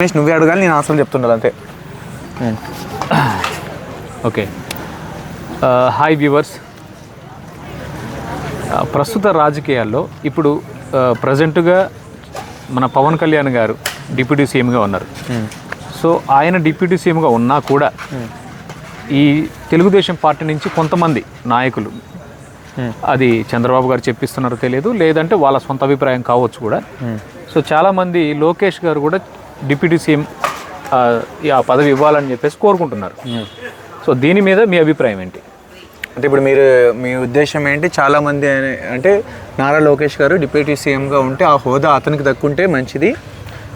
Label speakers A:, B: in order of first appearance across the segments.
A: రమేష్ నువ్వే అడగాలి నేను ఆన్సర్ చెప్తుండాలి అంతే.
B: ఓకే. Hi viewers. ప్రస్తుత రాజకీయాల్లో ఇప్పుడు ప్రజెంటుగా మన పవన్ కళ్యాణ్ గారు డిప్యూటీ సీఎంగా ఉన్నారు. సో ఆయన డిప్యూటీ సీఎంగా ఉన్నా కూడా ఈ తెలుగుదేశం పార్టీ నుంచి కొంతమంది నాయకులు అది చంద్రబాబు గారు చెప్పిస్తున్నారో తెలియదు లేదంటే వాళ్ళ సొంత అభిప్రాయం కావచ్చు కూడా. సో చాలామంది లోకేష్ గారు కూడా డిప్యూటీ సీఎం ఆ, పదవి ఇవ్వాలని చెప్పేసి కోరుకుంటున్నారు. సో దీని మీద మీ అభిప్రాయం ఏంటి?
A: అంటే ఇప్పుడు మీరు మీ ఉద్దేశం ఏంటి? చాలా మంది అనే- అంటే నారా లోకేష్ గారు డిప్యూటీ సీఎంగా ఉంటే ఆ హోదా అతనికి దక్కుంటే మంచిది.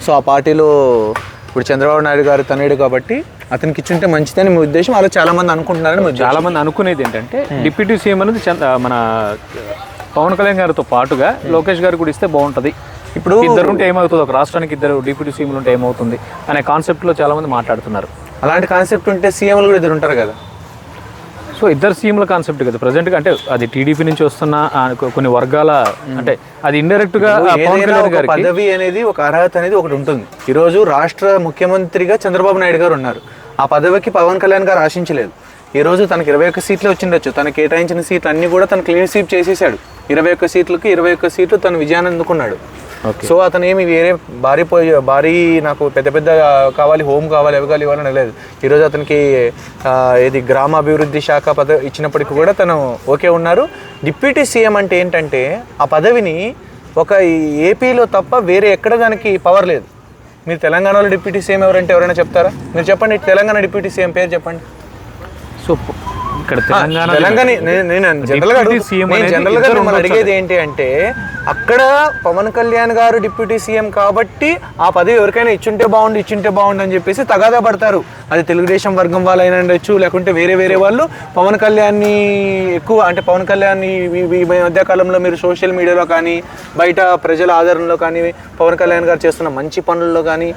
A: సో ఆ పార్టీలో ఇప్పుడు చంద్రబాబు నాయుడు గారు తనయుడు కాబట్టి అతనికి ఇచ్చుంటే మంచిదని మీ ఉద్దేశం. అలా చాలా మంది అనుకుంటున్నారని మీ ఉద్దేశం.
B: చాలా మంది అనుకునేది ఏంటంటే డిప్యూటీ సీఎం అనేది మన పవన్ కళ్యాణ్ గారితో పాటుగా లోకేష్ గారు కూడా ఇస్తే బాగుంటుంది.
A: ఇప్పుడు
B: ఇద్దరు ఉంటే ఏమవుతుంది? ఒక రాష్ట్రానికి ఇద్దరు డిప్యూటీ సీఎంలు ఉంటే ఏమవుతుంది? అనే కాన్సెప్ట్లో చాలా మంది మాట్లాడుతున్నారు.
A: అలాంటి కాన్సెప్ట్ ఉంటే సీఎంలు కూడా ఇద్దరు ఉంటారు కదా?
B: సో ఇద్దరు సీఎంల కాన్సెప్ట్ కదా. ప్రజెంట్గా అంటే అది టీడీపీ నుంచి వస్తున్న కొన్ని వర్గాల అంటే అది ఇండైరెక్ట్గా
A: పదవి అనేది ఒక అర్హత అనేది ఒకటి ఉంటుంది. ఈరోజు రాష్ట్ర ముఖ్యమంత్రిగా చంద్రబాబు నాయుడు గారు ఉన్నారు. ఆ పదవికి పవన్ కళ్యాణ్ గారు ఆశించలేదు. ఈ రోజు తనకి ఇరవై ఒక్క సీట్లు వచ్చిండొచ్చు. తనకు కేటాయించిన సీట్లు అన్ని కూడా తను క్లీన్ స్వీప్ చేసేసాడు ఇరవై ఒక్క సీట్లకి ఇరవై ఒక్క సీట్లు తను విజయాన్ని అందుకున్నాడు సో అతను ఏమి వేరే భారీ పోయి భారీ నాకు పెద్ద పెద్ద కావాలి హోమ్ కావాలి అవి కావాలి ఇవ్వాలని లేదు. ఈరోజు అతనికి ఇది గ్రామాభివృద్ధి శాఖ పదవి ఇచ్చినప్పటికీ కూడా తను ఓకే ఉన్నారు. డిప్యూటీ సీఎం అంటే ఏంటంటే ఆ పదవిని ఒక ఏపీలో తప్ప వేరే ఎక్కడ దానికి పవర్ లేదు. మీరు తెలంగాణలో డిప్యూటీ సీఎం ఎవరంటే ఎవరైనా చెప్తారా? మీరు చెప్పండి తెలంగాణ డిప్యూటీ సీఎం పేరు చెప్పండి.
B: సో ఇక్కడ తెలంగాణ
A: తెలంగాణ నేను మిమ్మల్ని
B: ఉండొచ్చు
A: అడిగేది ఏంటి అంటే అక్కడ పవన్ కళ్యాణ్ గారు డిప్యూటీ సీఎం కాబట్టి ఆ పదవి ఎవరికైనా ఇచ్చుంటే బాగుండు ఇచ్చుంటే బాగుండు అని చెప్పేసి తగాదా పడతారు. అది తెలుగుదేశం వర్గం వాళ్ళైనా ఉండొచ్చు లేకుంటే వేరే వేరే వాళ్ళు. పవన్ కళ్యాణ్ని ఎక్కువ అంటే పవన్ కళ్యాణ్ ఈ మధ్య కాలంలో మీరు సోషల్ మీడియాలో కానీ బయట ప్రజల ఆదరణలో కానీ పవన్ కళ్యాణ్ గారు చేస్తున్న మంచి పనుల్లో కానీ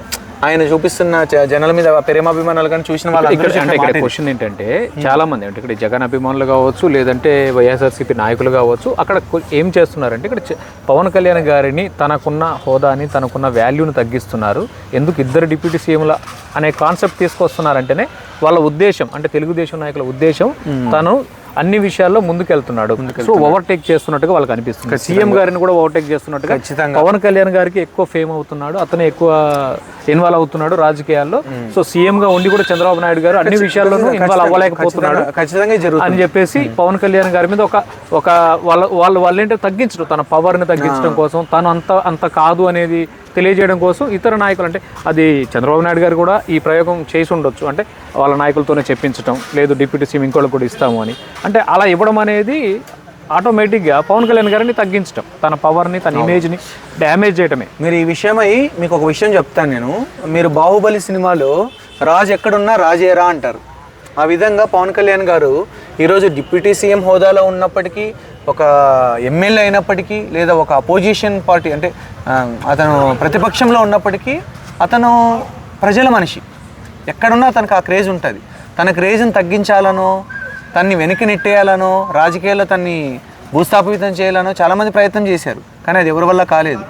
A: ఆయన చూపిస్తున్న జనాల మీద ప్రేమాభిమానాలు కానీ చూసిన వాళ్ళు
B: అంటే ఇక్కడ క్వశ్చన్ ఏంటంటే చాలా మంది అంటే ఇక్కడ జగన్ అభిమానులు కావచ్చు లేదంటే వైఎస్ఆర్సీపీ నాయకులు కావచ్చు అక్కడ ఏం చేస్తున్నారంటే ఇక్కడ పవన్ కళ్యాణ్ గారిని తనకున్న హోదాని తనకున్న వాల్యూని తగ్గిస్తున్నారు. ఎందుకు ఇద్దరు డిప్యూటీ సీఎంల అనే కాన్సెప్ట్ తీసుకొస్తున్నారంటేనే వాళ్ళ ఉద్దేశం అంటే తెలుగుదేశం నాయకుల ఉద్దేశం తను అన్ని విషయాల్లో ముందుకెళ్తున్నాడు. సో ఓవర్టేక్ చేస్తున్నట్టుగా వాళ్ళకి అనిపిస్తుంది. సీఎం గారిని కూడా ఓవర్టేక్ చేస్తున్నట్టుగా
A: ఖచ్చితంగా.
B: పవన్ కళ్యాణ్ గారికి ఎక్కువ ఫేమ్ అవుతున్నాడు అతను ఎక్కువ ఇన్వాల్వ్ అవుతున్నాడు రాజకీయాల్లో. సో సీఎం గా ఉండి కూడా చంద్రబాబు నాయుడు గారు అన్ని విషయాల్లోనూ ఇన్వాల్వ్ అవ్వలేకపోతున్నాడు
A: ఖచ్చితంగా- జరుగుతుంది.
B: అని చెప్పేసి పవన్ కళ్యాణ్ గారి మీద ఒక ఒక వాళ్ళ వాళ్ళు వాళ్ళు ఏంటో తగ్గించడం తన పవర్ని తగ్గించడం కోసం తను అంత అంత కాదు అనేది తెలియజేయడం కోసం ఇతర నాయకులు అంటే అది చంద్రబాబు నాయుడు గారు కూడా ఈ ప్రయోగం చేసి ఉండొచ్చు అంటే వాళ్ళ నాయకులతోనే చెప్పించడం లేదు డిప్యూటీ సీఎం ఇంకోళ్ళకి కూడా ఇస్తాము అని. అంటే అలా ఇవ్వడం అనేది ఆటోమేటిక్గా పవన్ కళ్యాణ్ గారిని తగ్గించడం తన పవర్ని తన ఇమేజ్ని డ్యామేజ్ చేయడమే
A: మీరు ఈ విషయమై మీకు ఒక విషయం చెప్తాను నేను. మీరు బాహుబలి సినిమాలో రాజు ఎక్కడున్నా రాజేరా అంటారు. ఆ విధంగా పవన్ కళ్యాణ్ గారు ఈరోజు డిప్యూటీ సీఎం హోదాలో ఉన్నప్పటికీ ఒక ఎమ్మెల్యే అయినప్పటికీ లేదా ఒక అపోజిషన్ పార్టీ అంటే అతను ప్రతిపక్షంలో ఉన్నప్పటికీ అతను ప్రజల మనిషి. ఎక్కడున్నా తనకు ఆ క్రేజ్ ఉంటుంది. తన క్రేజ్ని తగ్గించాలనో తన్ని వెనక్కి నెట్టేయాలనో రాజకీయాల్లో తన్ని భూస్థాపితం చేయాలనో చాలామంది ప్రయత్నం చేశారు. కానీ అది ఎవరి వల్ల కాలేదు.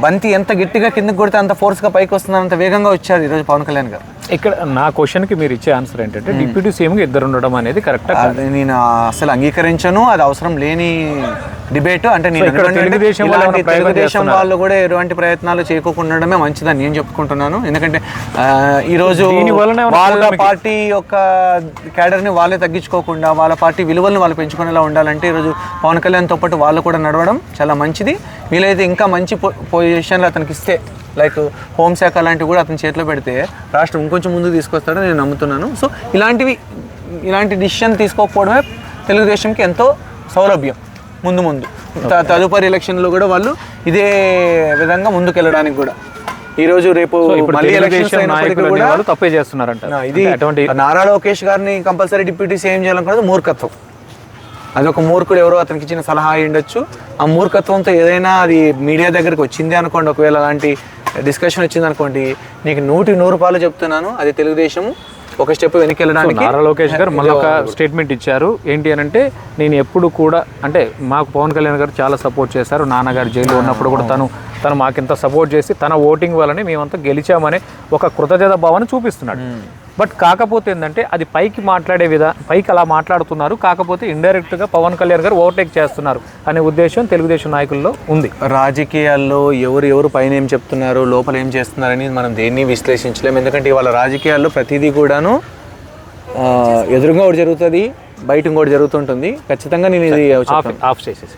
A: బంతి ఎంత గట్టిగా కిందకి కొడితే అంత ఫోర్స్గా పైకి వస్తుంది అంత వేగంగా వచ్చారు ఈరోజు పవన్ కళ్యాణ్ గారు.
B: ఇక్కడ నా క్వశ్చన్కి మీరు ఇచ్చే ఆన్సర్ ఏంటంటే డిప్యూటీ సీఎంగా ఇద్దరు ఉండడం అనేది కరెక్టా
A: నేను అసలు అంగీకరించను అది అవసరం లేని డిబేట్ అంటే
B: తెలుగుదేశం వాళ్ళు
A: కూడా ఎటువంటి ప్రయత్నాలు చేయకోకుండా ఉండడమే మంచిదని నేను చెప్పుకుంటున్నాను. ఎందుకంటే
B: వలన ఏమైనా
A: వాళ్ళ పార్టీ యొక్క క్యాడర్ని వాళ్ళే తగ్గించుకోకుండా వాళ్ళ పార్టీ విలువలను వాళ్ళు పెంచుకునేలా ఉండాలంటే ఈరోజు పవన్ కళ్యాణ్తో పాటు వాళ్ళు కూడా నడవడం చాలా మంచిది. వీలైతే ఇంకా మంచి పొజిషన్లు అతనికి ఇస్తే లైక్ హోంశాఖ లాంటివి కూడా అతని చేతిలో పెడితే రాష్ట్రం ఇంకొంచెం ముందుకు తీసుకొస్తాడని నేను నమ్ముతున్నాను. సో ఇలాంటివి ఇలాంటి డిసిషన్ తీసుకోకపోవడమే తెలుగుదేశంకి ఎంతో సౌలభ్యం. ముందు ముందు. తదుపరి ఎలక్షన్లో కూడా వాళ్ళు ఇదే విధంగా ముందుకెళ్ళడానికి కూడా. ఈరోజు రేపు
B: ఇప్పుడు
A: మళ్ళీ ఎలక్షన్స్
B: తప్పే చేస్తున్నారంట
A: ఇది
B: అంటే అటువంటి
A: నారా లోకేష్ గారిని కంపల్సరీ డిప్యూటీ సీఎం చేయాలనుకున్నది మూర్ఖత్వం. అది ఒక మూర్ఖుడు ఎవరో అతనికి ఇచ్చిన సలహా ఉండొచ్చు. ఆ మూర్ఖత్వంతో ఏదైనా అది మీడియా దగ్గరికి వచ్చింది అనుకోండి ఒకవేళ అలాంటి డిస్కషన్ వచ్చింది అనుకోండి నీకు నూటి నూరు పాలు చెప్తున్నాను అది తెలుగుదేశం ఒక స్టెప్ వెనక్కి వెళ్ళడానికి
B: నారా లోకేష్ గారు మళ్ళీ ఒక స్టేట్మెంట్ ఇచ్చారు. ఏంటి అని అంటే నేను ఎప్పుడు కూడా అంటే మాకు పవన్ కళ్యాణ్ గారు చాలా సపోర్ట్ చేశారు. నాన్నగారు జైల్లో ఉన్నప్పుడు కూడా తను తను మాకింత సపోర్ట్ చేసి తన ఓటింగ్ వల్లనే మేమంతా గెలిచామనే ఒక కృతజ్ఞత భావాన్ని చూపిస్తున్నాడు. బట్ కాకపోతే ఏంటంటే అది పైకి మాట్లాడే విధా పైకి అలా మాట్లాడుతున్నారు. కాకపోతే ఇండైరెక్ట్గా పవన్ కళ్యాణ్ గారు ఓవర్టేక్ చేస్తున్నారు అనే ఉద్దేశం తెలుగుదేశం నాయకుల్లో ఉంది.
A: రాజకీయాల్లో ఎవరు ఎవరు పైన ఏం చెప్తున్నారు లోపల ఏం చేస్తున్నారని మనం దేన్ని విశ్లేషించలేము. ఎందుకంటే ఇవాళ రాజకీయాల్లో ప్రతిదీ కూడాను ఎదురుగా ఒకటి జరుగుతుంది బయట ఇంకోటి జరుగుతుంటుంది. ఖచ్చితంగా నేను ఇది
B: ఆఫ్ ఆఫ్ చేసేసి